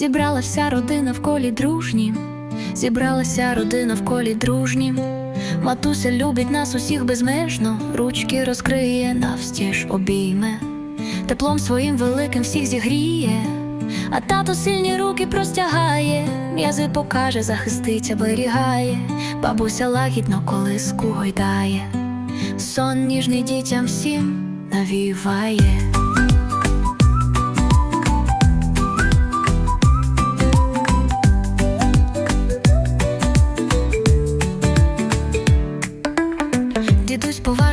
Зібралася родина в колі дружнім, зібралася родина в колі дружнім. Матуся любить нас усіх безмежно, ручки розкриє, навстіж обійме, теплом своїм великим всіх зігріє, а тато сильні руки простягає, м'язи покаже, захистить, оберігає, бабуся лагідно колиску гойдає, сон ніжний дітям всім навіває.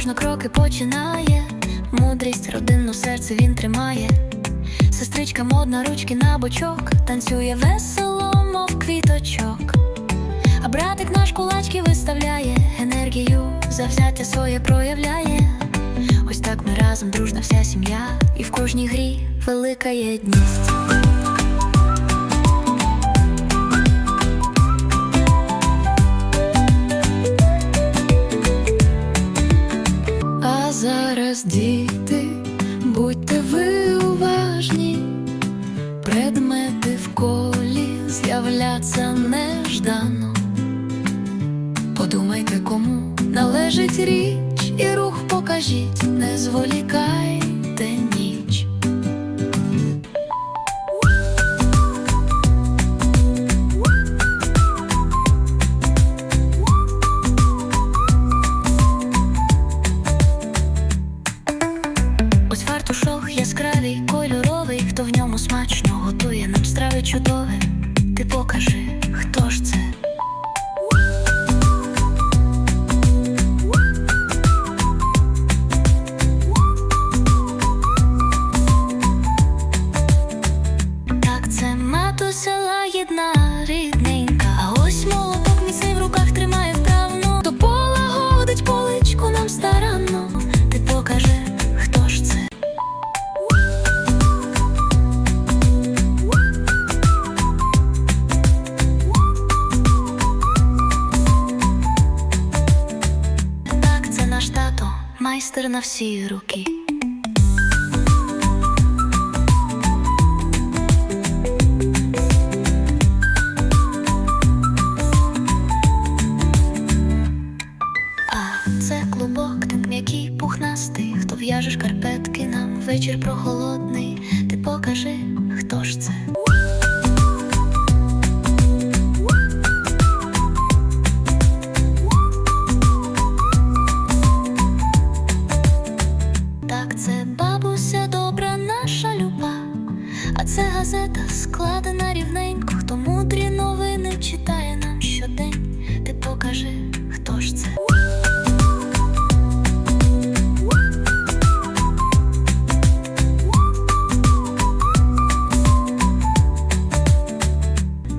Дідусь кроки починає, мудрість родинну в серці він тримає. Сестричка модна ручки на бочок, танцює весело, мов квіточок. А братик наш кулачки виставляє, енергію завзяття своє проявляє. Ось так ми разом дружна вся сім'я, і в кожній грі велика єдність. З'являться неждано. Подумайте, кому належить річ, і рух покажіть, не зволікайте майстер на всі руки. А це клубок, так м'який пухнастий, хто в'яже шкарпетки нам вечір прохолодний. Ти покажи, хто ж це. Це бабуся добра, наша люба, а це газета складена рівненько. Хто мудрі новини читає нам щодень. Ти покажи, хто ж це.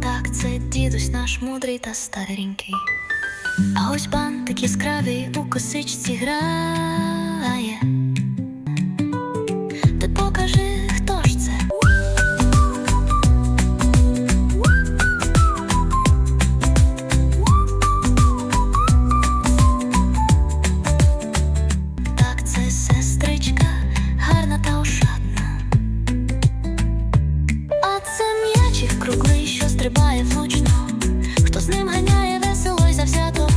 Так, це дідусь наш мудрий та старенький. А ось бантик яскравий у косичці грає. Стрибає влучно. Хто з ним ганяє весело й завзято.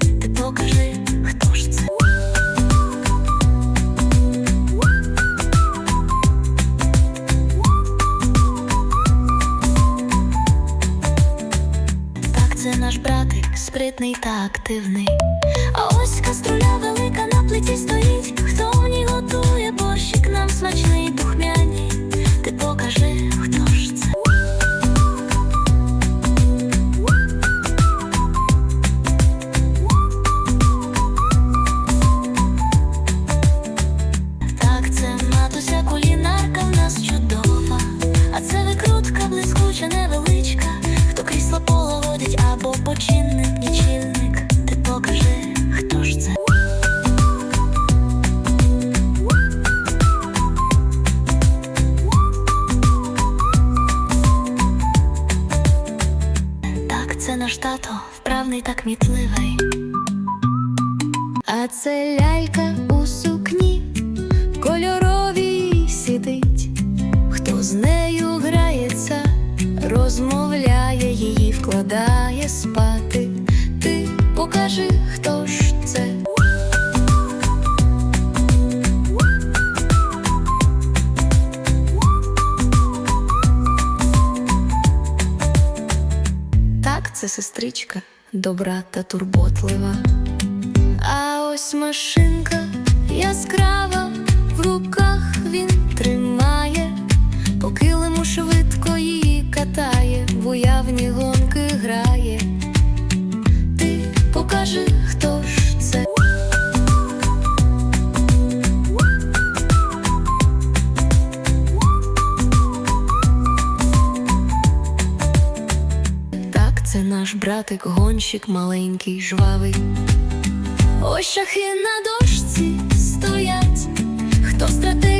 Ти покажи, хто ж це. Так, це наш братик, спритний та активний. А ось каструля велика на плиті стоїть. Хто в ній готує борщик нам смачний духмяний. Ти покажи, хто ж це. Починник, лічильник. Ти покажи, хто ж це. Так, це наш тато, вправний та кмітливий. А це у сукні кольоровій сидить, хто з нею грається, Скажи, хто ж це? Так, це сестричка добра та турботлива. А ось машинка яскрава, в руках він тримає, поки лимушевий. братик, гонщик маленький, жвавий. Ось шахи на дошці стоять, хто стратег.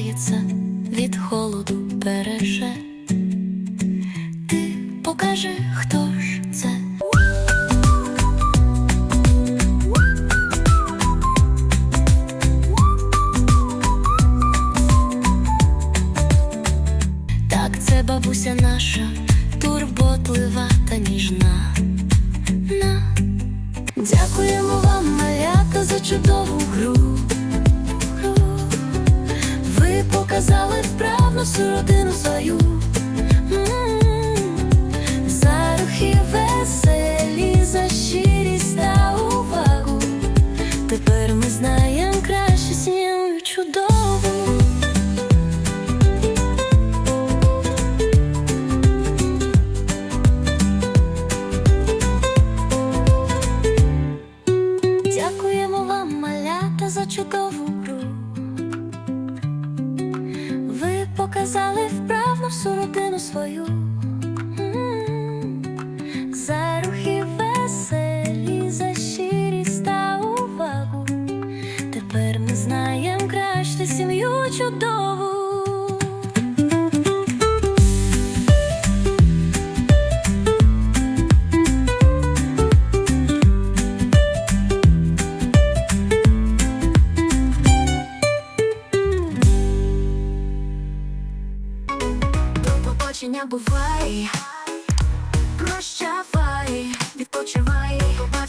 ховається, від холоду береже. Ти покажи, хто ж це. Так це бабуся наша, турботлива та ніжна. На. Дякуємо вам, малята, за чудову гру. Показали вправно всю родину свою.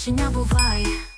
побачення буває.